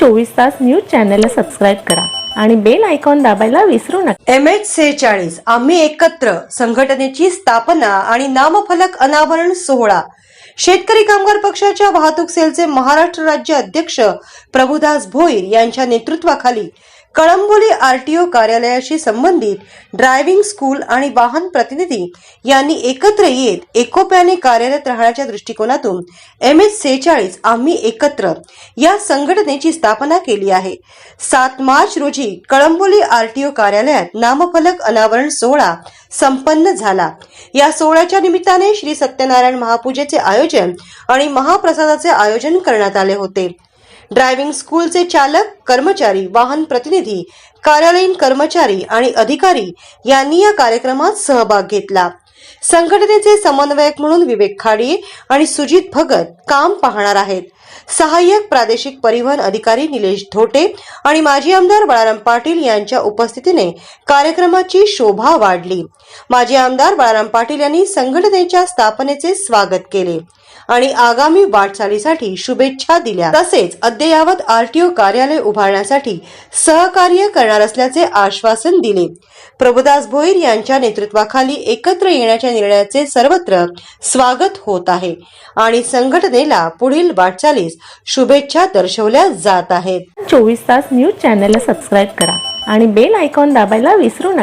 चोवीस तास न्यूज चॅनलला सबस्क्राईब करा आणि बेल आयकॉन दाबायला विसरू नका. एम एच सेहेचाळीस आम्ही एकत्र संघटनेची स्थापना आणि नामफलक अनावरण सोहळा. शेतकरी कामगार पक्षाच्या वाहतूक सेलचे महाराष्ट्र राज्य अध्यक्ष प्रभुदास भोईर यांच्या नेतृत्वाखाली कळंबोली आरटीओ कार्यालयाशी संबंधित ड्रायव्हिंग स्कूल आणि वाहन प्रतिनिधी यांनी एकत्र येत एकोप्याने कार्यरत राहण्याच्या दृष्टिकोनातून एम एच सेहेचाळीस आम्ही एकत्र या संघटनेची स्थापना केली आहे. सात मार्च रोजी कळंबोली आरटीओ कार्यालयात नामफलक अनावरण सोहळा संपन्न झाला. या सोहळ्याच्या निमित्ताने श्री सत्यनारायण महापूजेचे आयोजन आणि महाप्रसादाचे आयोजन करण्यात आले होते. ड्रायव्हिंग स्कूलचे चालक कर्मचारी वाहन प्रतिनिधी कार्यालयीन कर्मचारी आणि अधिकारी यांनी या कार्यक्रमात सहभाग घेतला. संघटनेचे समन्वयक म्हणून विवेक खाडे आणि सुजित भगत काम पाहणार आहेत. सहाय्यक प्रादेशिक परिवहन अधिकारी निलेश धोटे आणि माजी आमदार बाळाराम पाटील यांच्या उपस्थितीने कार्यक्रमाची शोभा वाढली. माजी आमदार बाळाराम पाटील यांनी संघटनेच्या स्थापनेचे स्वागत केले आणि आगामी वाटचालीसाठी शुभेच्छा दिल्या. तसेच अद्ययावत आरटीओ कार्यालय उभारण्यासाठी सहकार्य करणार असल्याचे आश्वासन दिले. प्रभुदास भोईर यांच्या नेतृत्वाखाली एकत्र येण्याच्या निर्णयाचे सर्वत्र स्वागत होत आहे आणि संघटनेला पुढील वाटचाली वाटचालीस शुभेच्छा दर्शवल्या जात आहेत. चोवीस तास न्यूज चॅनलला सबस्क्राईब करा आणि बेल आयकॉन दाबायला विसरू नका.